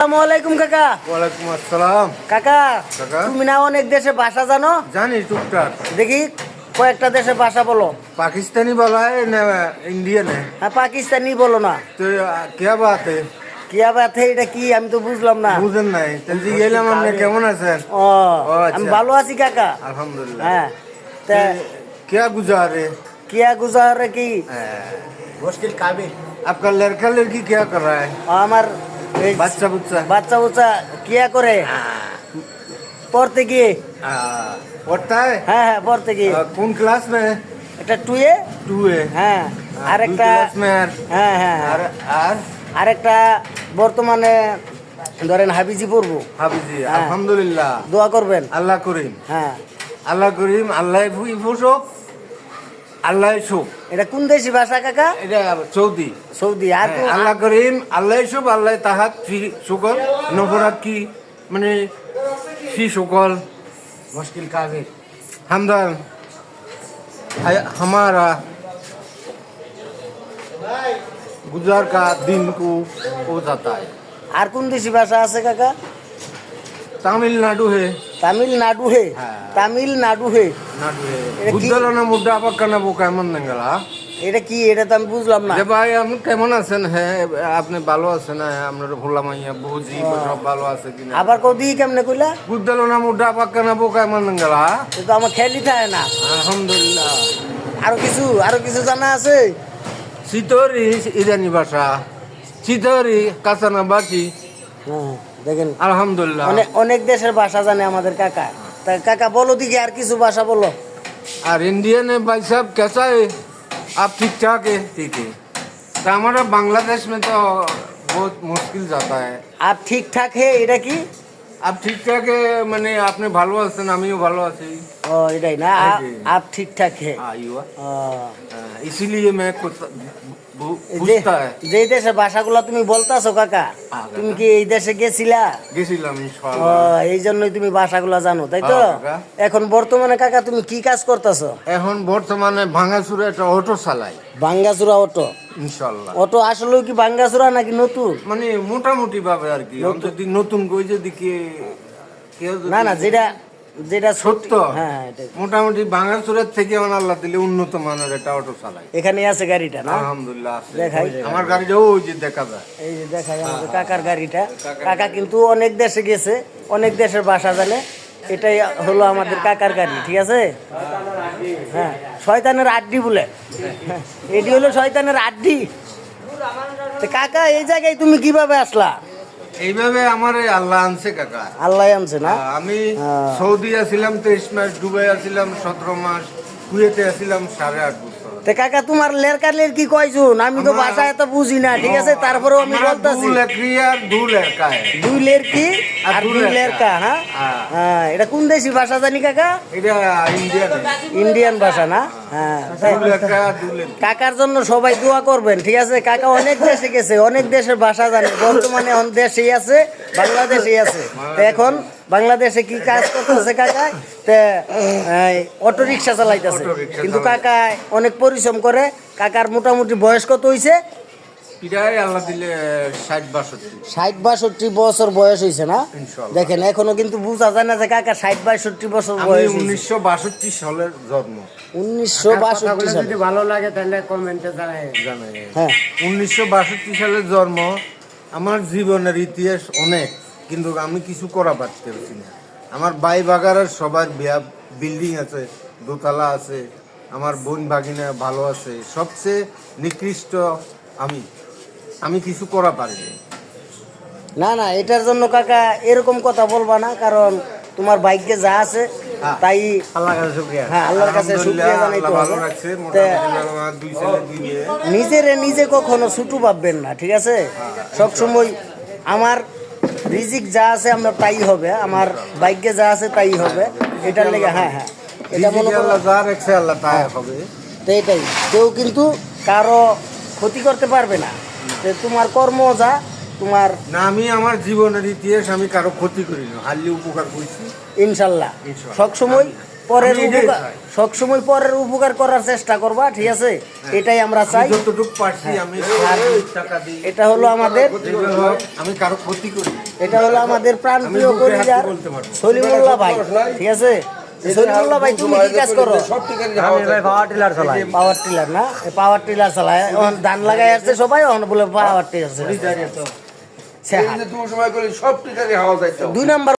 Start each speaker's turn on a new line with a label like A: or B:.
A: আসসালামু আলাইকুম কাকা
B: ওয়ালাইকুম আসসালাম
A: কাকা
B: কাকা।
A: তুমি না অনেক দেশে ভাষা জানো
B: জানি টুকটাক
A: দেখি কয়েকটা দেশের ভাষা বলো
B: पाकिस्तानी वाला है न इंडियन है
A: হ্যাঁ পাকিস্তানি বলো না
B: तो आ, क्या बात है
A: কি আবার এটা কি আমি তো বুঝলাম না
B: বুঝেন নাই তাহলে গেলাম আপনি কেমন আছেন
A: ও
B: ও, আচ্ছা।
A: আমি ভালো আছি কাকা
B: अल्हम्दुलिल्लाह
A: হ্যাঁ তা
B: क्या गुजारे
A: কিয়া গুজারে কি
B: मुश्किल काबिल आपका लड़का लड़की क्या कर रहा है
A: আমার এই
B: বাচ্চা বুচ্চা।
A: বাচ্চা বুচ্চা কি করে? পড়তে গিয়ে।
B: পড়তে
A: হ্যাঁ হ্যাঁ পড়তে গিয়ে।
B: কোন ক্লাস মে?
A: একটা টু
B: এ? টু
A: এ।
B: হ্যাঁ
A: আর একটা
B: হ্যাঁ,
A: হ্যাঁ হ্যাঁ
B: আর আর?
A: আরেকটা বর্তমানে ধরেন হাবিজি পড়ব।
B: হাবিজি
A: হ্যাঁ।
B: আলহামদুলিল্লাহ।
A: দোয়া করবেন।
B: আল্লাহ করিম।
A: হ্যাঁ।
B: আল্লাহ করিম আল্লাহ ফুসক আল্লাহ সুখ
A: এটা কোন দেশি ভাষা কাকা
B: এটা চৌদি
A: সৌদি আর
B: হ্যাঁ,
A: কোন-
B: আল্লাহ করিম আল্লাহ সুখ আল্লাহ তাহাত ফি শুকল নফরাত কি মানে ফি শুকল
C: मुश्किल काबिल
B: हमदन है- हमारा गुजार का दिन को हो जाता है
A: আর কোন দেশি ভাষা আছে কাকা
B: तमिलनाडु है
A: তামিলনাডু হে।
B: হ্যাঁ।
A: তামিলনাডু হে।
B: নাডু হে।
A: এটা কি?
B: গুদ্দালানা মুড্ডা পাক্কানা বোকা এমন নেঙ্গলা
A: এটা কি? এটা তো আমি বুঝলাম না।
B: যে ভাই আপনি কেমন আছেন? হ্যাঁ আপনি ভালো আছেন? হ্যাঁ আপনার ভোলা মাইয়া বুঝি সব ভালো আছে কিনা
A: আবার কদি কেমনে কইলা?
B: গুদ্দালানা মুড্ডা পাক্কানা বোকা এমন নেঙ্গলা
A: এ তো আমার খেয়ালই থাকে না।
B: আলহামদুলিল্লাহ।
A: আরও কিছু আরও কিছু জানা আছে?
B: চিতরি ইরানি ভাষা। চিতরি কাঁচানা বাকি?
A: হ্যাঁ, দেখেন
B: আলহামদুলিল্লাহ
A: অনেক অনেক দেশের ভাষা জানে আমাদের কাকা তা কাকা বলো দিকে আর কিছু ভাষা বলো
B: और इंडियन है भाई साहब कैसा है आप ठीक ठाक है ठीक है तो हमारा बांग्लादेश में तो बहुत मुश्किल जाता है
A: আর ঠিকঠাক হে এটা কি
B: आप ठीक ठाक है मैंने आपने ভালো আছেন আমিও ভালো আছি
A: ও এটাই না আ-
B: জি।
A: আপ ঠিকঠাক হে
B: आयुआ
A: ও,
B: इसीलिए मैं कुछ बु-
A: এই যে
B: पूछता है
A: যে দেশের ভাষাগুলো তুমি বলতাছো কাকা
B: হ্যাঁ, কাকা।
A: তুমি কি এই দেশে গেছিলা
B: গেছিলাম
A: ও,
B: ইনশাআল্লাহ
A: এই জন্যই তুমি ভাষাগুলো জানো তাই তো
B: হ্যাঁ, কাকা।
A: এখন বর্তমানে কাকা তুমি কি কাজ করতেছো
B: এখন বর্তমানে ভাঙাচুরে একটা অটো চালাই
A: ভাঙ্গাচুরা অটো
B: ইনশাআল্লাহ
A: অটো আসলেও কি ভাঙ্গাচুরা নাকি নতুন
B: মানে মোটামুটি ভাবে আর কি অন্তত নতুন কই যদি কে কেউ যদি-
A: না না যেটা যেটা
B: সত্য
A: হ্যাঁ হ্যাঁ,
B: মোটামুটি ভাঙাচুরের থেকে আমার আল্লাহ দিলে উন্নত মানের একটা অটো চালাই।
A: এখানে আছে গাড়িটা না?
B: আলহামদুলিল্লাহ আছে।
A: দেখাই।
B: আমার গাড়িটাও ওই যে দেখা যায়।
A: এই যে দেখাই আমাদের কাকার গাড়িটা। কাকা কিন্তু অনেক দেশে গেছে অনেক দেশের ভাষা জানে। এটাই হলো আমাদের কাকার গাড়ি ঠিক আছে? হ্যাঁ শয়তানের আড্ডি বলে। হ্যাঁ, এটি হলো শয়তানের আড্ডি। তো কাকা এই জায়গায় তুমি কীভাবে আসলা?
B: এইভাবে আমার আল্লাহ আনছে কাকা।
A: আল্লাহ আনছে না?
B: হ্যাঁ, আমি
A: হ্যাঁ।
B: সৌদি আছিলাম তেইশ মাস দুবাই আছিলাম সতেরো মাস কুয়েতে আছিলাম সাড়ে আট বছর।
A: তে কাকা তোমার লেরকা লের কি কয়জন? আমি তো ভাষা এত বুঝি না ঠিক আছে? তারপরেও আমি বলতাছি।
B: দু লেরকা
A: দুই লের
B: আর দুই লেরকা
A: হ্যাঁ?
B: হ্যাঁ?
A: হ্যাঁ। এটা কোন দেশি ভাষা জানি কাকা?
B: এটা ইন্ডিয়ান।
A: ইন্ডিয়ান ভাষা না? কাকার জন্য সবাই দোয়া করবেন ঠিক আছে? কাকা অনেক দেশে গেছে অনেক দেশের ভাষা জানে। বর্তমানে এখন দেশেই আছে বাংলাদেশেই আছে। এখন বাংলাদেশে কি কাজ করতেছে কাকা? তে অটো রিক্সা চালাইতেছে। কিন্তু
B: কাকায়
A: কাকা অনেক পরিশ্রম করে কাকার মোটামুটি বয়স কত হইছে?
B: পিঠাই আল্লাহ দিলে ষাট বাষট্টি।
A: ষাট বাষট্টি বছর বয়স হয়েছে না?
B: ইনশাআল্লাহ।
A: দেখেন এখনও কিন্তু বুঝা যায় না যে কাকা ষাট বাষট্টি বছর বয়স
B: উনিশশো বাষট্টি সালের জন্ম।
A: উনিশশো বাষট্টি সালে।
C: যদি ভালো লাগে তাহলে কমেন্টে জানাই।
A: হ্যাঁ।
B: উনিশশো বাষট্টি সালের জন্ম আমার জীবনের ইতিহাস অনেক কিন্তু আমি কিছু করা পারতেছি না। আমার বাই বাগারের সবার বিয়া বিল্ডিং আছে দোতলা আছে আমার বোন ভাগিনা ভালো আছে সবচেয়ে নিকৃষ্ট আমি। আমি কিছু করা পারিনি
A: না না এটার জন্য কাকা এরকম কথা বলবা না কারণ তোমার বাইকে যা আছে
B: হ্যাঁ।
A: তাই
C: আল্লাহ কাছে শুক্রিয়া।
A: হ্যাঁ আল্লাহর কাছে শুকরিয়া জানাইতে হবে। নিজেরে নিজে কখনো ছুটু ভাববেন না ঠিক আছে? সব সময় আমার রিজিক যা আছে আমরা তাই হবে আমার বাইকে যা আছে তাই হবে। এটার লেগে হ্যাঁ হ্যাঁ এটা মনে করো।
B: যা রাখছে আল্লাহ তাই হবে।
A: তো এটাই কেউ কিন্তু কারও ক্ষতি করতে পারবে না। তো তোমার কর্ম যা তোমার
B: না আমি আমার জীবনের ইতিহাস আমি কারও ক্ষতি করি না হারলি উপকার করছি।
A: ইনশাল্লাহ। সব সময় পরের উপকার
B: চাই।
A: সবসময় পরের উপকার করার চেষ্টা করবা ঠিক আছে? এটাই আমরা চাই।
B: আমি যতটুকু পারছি আমি
A: আর
B: টাকা দিই।
A: এটা হলো আমাদের
B: আমি কারও ক্ষতি করি
A: এটা হলো আমাদের
B: আমি
A: কলিজার
B: বলতে পারব।
A: সলিমুল্লাহ ভাই ঠিক আছে? সলিমুল্লাহ ভাই তুমি কি কাজ করো?
C: আমি ভাই পাওয়ার টিলার চলাই।
A: পাওয়ার টিলার না? পাওয়ার টিলার চালায় এখন ধান লাগাই আসছে সবাই এখন বলে পাওয়ার টিলার দুই নাম্বার